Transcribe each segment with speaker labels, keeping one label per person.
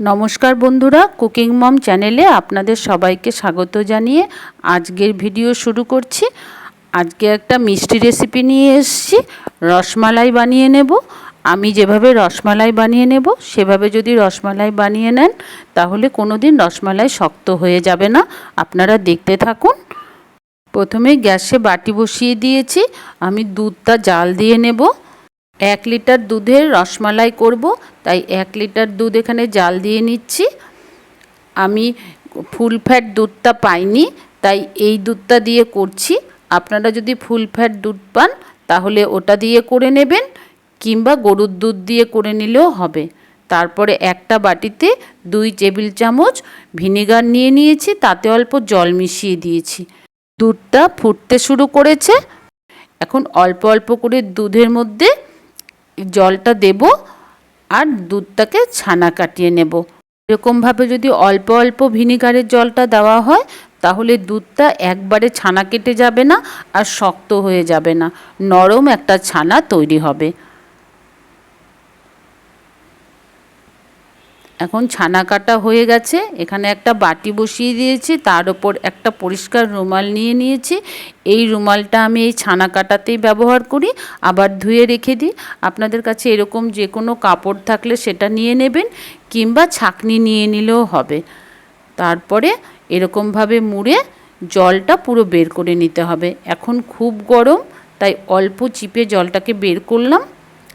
Speaker 1: নমস্কার বন্ধুরা, কুকিং মম চ্যানেলে আপনাদের সবাইকে স্বাগত জানিয়ে আজকের ভিডিও শুরু করছি। আজকে একটা মিষ্টি রেসিপি নিয়ে এসেছি, রসমালাই বানিয়ে নেব। আমি যেভাবে রসমালাই বানিয়ে নেব, সেভাবে যদি রসমালাই বানিয়ে নেন, তাহলে কোনো দিন রসমালাই শক্ত হয়ে যাবে না। আপনারা দেখতে থাকুন। প্রথমে গ্যাসে বাটি বসিয়ে দিয়েছি। আমি দুধটা জাল দিয়ে নেব। এক লিটার দুধের রসমালাই করব, তাই এক লিটার দুধ এখানে জাল দিয়ে নিচ্ছি। আমি ফুল ফ্যাট দুধটা পাইনি, তাই এই দুধটা দিয়ে করছি। আপনারা যদি ফুল ফ্যাট দুধ পান, তাহলে ওটা দিয়ে করে নেবেন, কিংবা গরুর দুধ দিয়ে করে নিলেও হবে। তারপরে একটা বাটিতে দুই টেবিল চামচ ভিনেগার নিয়ে নিয়েছি, তাতে অল্প জল মিশিয়ে দিয়েছি। দুধটা ফুটতে শুরু করেছে। এখন অল্প অল্প করে দুধের মধ্যে জলটা দেব আর দুধটাকে ছানা কাটিয়ে নেব। এরকমভাবে যদি অল্প অল্প ভিনিগারের জলটা দেওয়া হয়, তাহলে দুধটা একবারে ছানা কেটে যাবে না আর শক্ত হয়ে যাবে না। নরম একটা ছানা তৈরি হবে। এখন ছানা কাটা হয়ে গেছে। এখানে একটা বাটি বসিয়ে দিয়েছি, তার ওপর একটা পরিষ্কার রুমাল নিয়ে নিয়েছি। এই রুমালটা আমি এই ছানা কাটাতেই ব্যবহার করি, আবার ধুয়ে রেখে দিই। আপনাদের কাছে এরকম যে কোনো কাপড় থাকলে সেটা নিয়ে নেবেন, কিংবা ছাকনি নিয়ে নিলেও হবে। তারপরে এরকমভাবে মুড়ে জলটা পুরো বের করে নিতে হবে। এখন খুব গরম, তাই অল্প চিপে জলটাকে বের করলাম।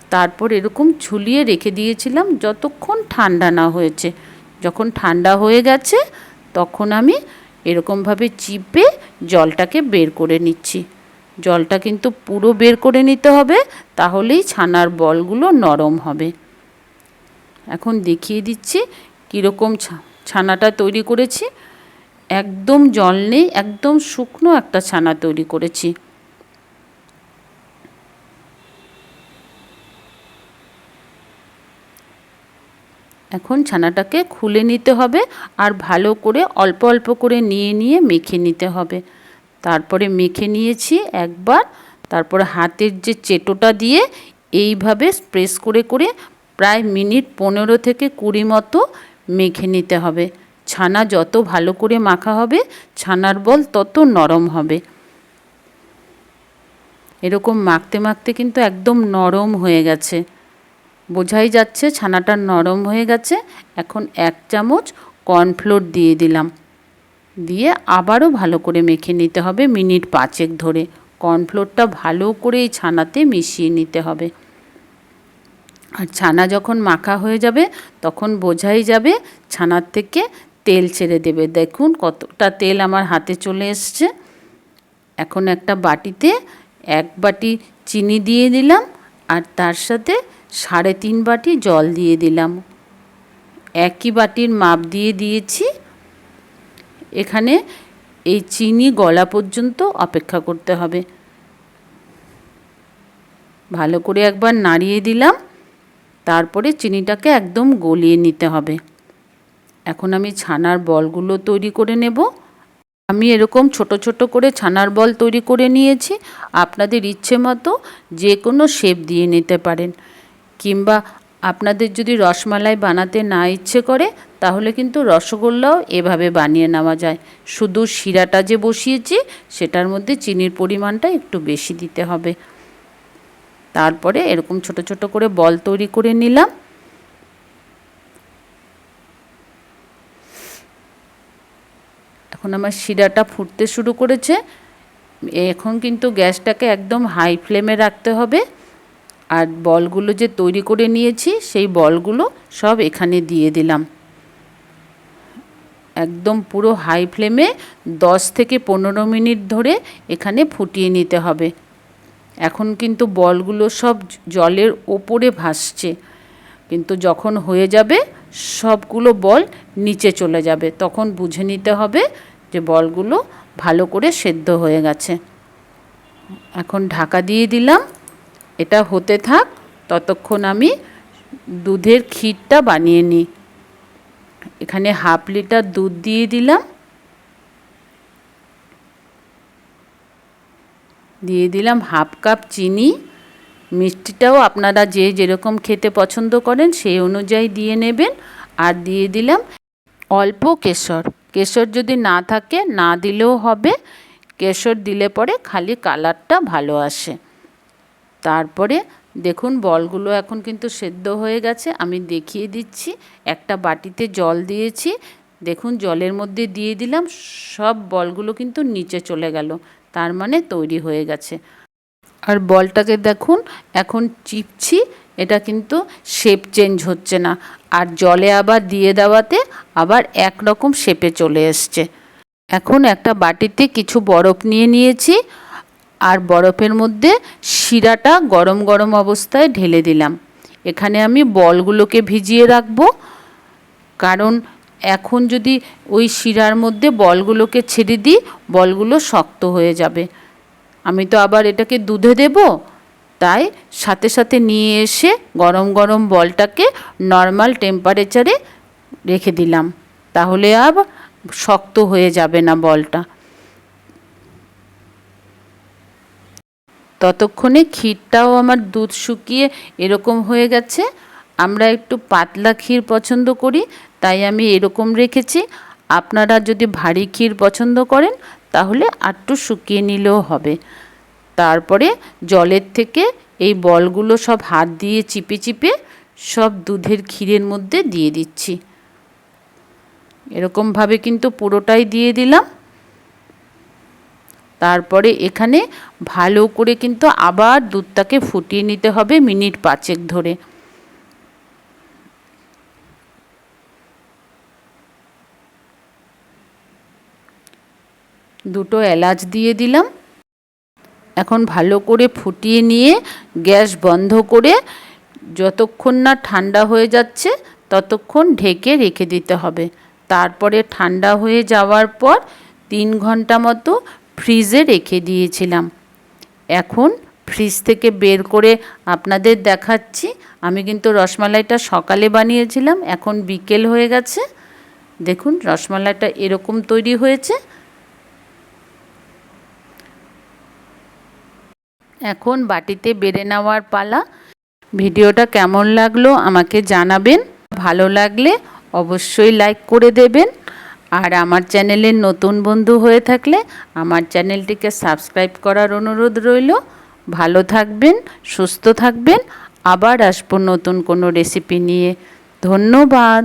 Speaker 1: তারপর এরকম ঝুলিয়ে রেখে দিয়েছিলাম যতক্ষণ ঠান্ডা না হয়েছে। যখন ঠান্ডা হয়ে গেছে, তখন আমি এরকমভাবে চিপে জলটাকে বের করে নিচ্ছি। জলটা কিন্তু পুরো বের করে নিতে হবে, তাহলেই ছানার বলগুলো নরম হবে। এখন দেখিয়ে দিচ্ছি কীরকম ছানাটা তৈরি করেছি। একদম জল নেই, একদম শুকনো একটা ছানা তৈরি করেছি। এখন ছানাটাকে খুলে নিতে হবে আর ভালো করে অল্প অল্প করে নিয়ে নিয়ে মেখে নিতে হবে। তারপরে মেখে নিয়েছি একবার। তারপরে হাতের যে চেটোটা দিয়ে এইভাবে স্প্রেস করে করে প্রায় মিনিট পনেরো থেকে কুড়ি মতো মেখে নিতে হবে। ছানা যত ভালো করে মাখা হবে, ছানার বল তত নরম হবে। এরকম মাখতে মাখতে কিন্তু একদম নরম হয়ে গেছে। বোঝাই যাচ্ছে ছানাটা নরম হয়ে গেছে, এখন এক চামচ কর্নফ্লোর দিয়ে দিলাম। দিয়ে আবারও ভালো করে মেখে নিতে হবে মিনিট পাঁচেক ধরে। কর্নফ্লোরটা ভালো করে এই ছানাতে মিশিয়ে নিতে হবে। আর ছানা যখন মাখা হয়ে যাবে, তখন বোঝাই যাবে ছানার থেকে তেল ছেড়ে দেবে। দেখুন কতটা তেল আমার হাতে চলে এসছে। এখন একটা বাটিতে এক বাটি চিনি দিয়ে দিলাম, আর তার সাথে সাড়ে তিন বাটি জল দিয়ে দিলাম। একই বাটির মাপ দিয়ে দিয়েছি। এখানে এই চিনি গলা পর্যন্ত অপেক্ষা করতে হবে। ভালো করে একবার নাড়িয়ে দিলাম। তারপরে চিনিটাকে একদম গলিয়ে নিতে হবে। এখন আমি ছানার বলগুলো তৈরি করে নেব। আমি এরকম ছোট ছোট করে ছানার বল তৈরি করে নিয়েছি। আপনাদের ইচ্ছে মতো যে কোনো শেপ দিয়ে নিতে পারেন। কিংবা আপনাদের যদি রসমালাই বানাতে না ইচ্ছে করে, তাহলে কিন্তু রসগোল্লাও এভাবে বানিয়ে নেওয়া যায়। শুধু শিরাটা যে বসিয়েছি, সেটার মধ্যে চিনির পরিমাণটা একটু বেশি দিতে হবে। তারপরে এরকম ছোট ছোট করে বল তৈরি করে নিলাম। এখন আমার শিরাটা ফুটতে শুরু করেছে। এখন কিন্তু গ্যাসটাকে একদম হাই ফ্লেমে রাখতে হবে। আর বলগুলো যে তৈরি করে নিয়েছি, সেই বলগুলো সব এখানে দিয়ে দিলাম। একদম পুরো হাই ফ্লেমে দশ থেকে পনেরো মিনিট ধরে এখানে ফুটিয়ে নিতে হবে। এখন কিন্তু বলগুলো সব জলের ওপরে ভাসছে। কিন্তু যখন হয়ে যাবে, সবগুলো বল নিচে চলে যাবে। তখন বুঝে নিতে হবে যে বলগুলো ভালো করে সেদ্ধ হয়ে গেছে। এখন ঢাকা দিয়ে দিলাম। এটা হতে থাক, ততক্ষণ আমি দুধের ক্ষীরটা বানিয়ে নিই। এখানে হাফ লিটার দুধ দিয়ে দিলাম। দিয়ে দিলাম হাফ কাপ চিনি। মিষ্টিটাও আপনারা যে যেরকম খেতে পছন্দ করেন সেই অনুযায়ী দিয়ে নেবেন। আর দিয়ে দিলাম অল্প কেশর। কেশর যদি না থাকে, না দিলেও হবে। কেশর দিলে পরে খালি কালারটা ভালো আসে। তারপরে দেখুন বলগুলো এখন কিন্তু সেদ্ধ হয়ে গেছে, আমি দেখিয়ে দিচ্ছি। একটা বাটিতে জল দিয়েছি, দেখুন জলের মধ্যে দিয়ে দিলাম, সব বলগুলো কিন্তু নিচে চলে গেল, তার মানে তৈরি হয়ে গেছে। আর বলটাকে দেখুন, এখন চিপছি, এটা কিন্তু শেপ চেঞ্জ হচ্ছে না, আর জলে আবার দিয়ে দেওয়াতে আবার একরকম শেপে চলে এসছে। এখন একটা বাটিতে কিছু বরফ নিয়ে নিয়েছি আর বরফের মধ্যে শিরাটা গরম গরম অবস্থায় ঢেলে দিলাম। এখানে আমি বলগুলোকে ভিজিয়ে রাখব। কারণ এখন যদি ওই শিরার মধ্যে বলগুলোকে ছেড়ে দিই, বলগুলো শক্ত হয়ে যাবে। আমি তো আবার এটাকে দুধে দেব, তাই সাথে সাথে নিয়ে এসে গরম গরম বলটাকে নর্মাল টেম্পারেচারে রেখে দিলাম। তাহলে আর শক্ত হয়ে যাবে না বলটা। ততক্ষণে ক্ষীরটাও আমার দুধ শুকিয়ে এরকম হয়ে গেছে। আমরা একটু পাতলা ক্ষীর পছন্দ করি, তাই আমি এরকম রেখেছি। আপনারা যদি ভারী ক্ষীর পছন্দ করেন, তাহলে আটটু শুকিয়ে নিলেও হবে। তারপরে জলের থেকে এই বলগুলো সব হাত দিয়ে চিপে চিপে সব দুধের ক্ষীরের মধ্যে দিয়ে দিচ্ছি। এরকমভাবে কিন্তু পুরোটাই দিয়ে দিলাম। তারপরে এখানে ভালো করে কিন্তু আবার দুধটাকে ফুটিয়ে নিতে হবে মিনিট পাঁচেক ধরে। দুটো এলাচ দিয়ে দিলাম। এখন ভালো করে ফুটিয়ে নিয়ে গ্যাস বন্ধ করে যতক্ষণ না ঠান্ডা হয়ে যাচ্ছে ততক্ষণ ঢেকে রেখে দিতে হবে। তারপরে ঠান্ডা হয়ে যাওয়ার পর তিন ঘণ্টা মতো ফ্রিজে রেখে দিয়েছিলাম। এখন ফ্রিজ থেকে বের করে আপনাদের দেখাচ্ছি। আমি কিন্তু রসমালাইটা সকালে বানিয়েছিলাম, এখন বিকেল হয়ে গেছে। দেখুন, রসমালাইটা এরকম তৈরি হয়েছে। এখন বাটিতে বেড়ে নেওয়ার পালা। ভিডিওটা কেমন লাগল আমাকে জানাবেন। ভালো লাগলে অবশ্যই লাইক করে দেবেন। আর আমার চ্যানেলের নতুন বন্ধু হয়ে থাকলে আমার চ্যানেলটিকে সাবস্ক্রাইব করার অনুরোধ রইল। ভালো থাকবেন, সুস্থ থাকবেন। আবার আসব নতুন কোনো রেসিপি নিয়ে। ধন্যবাদ।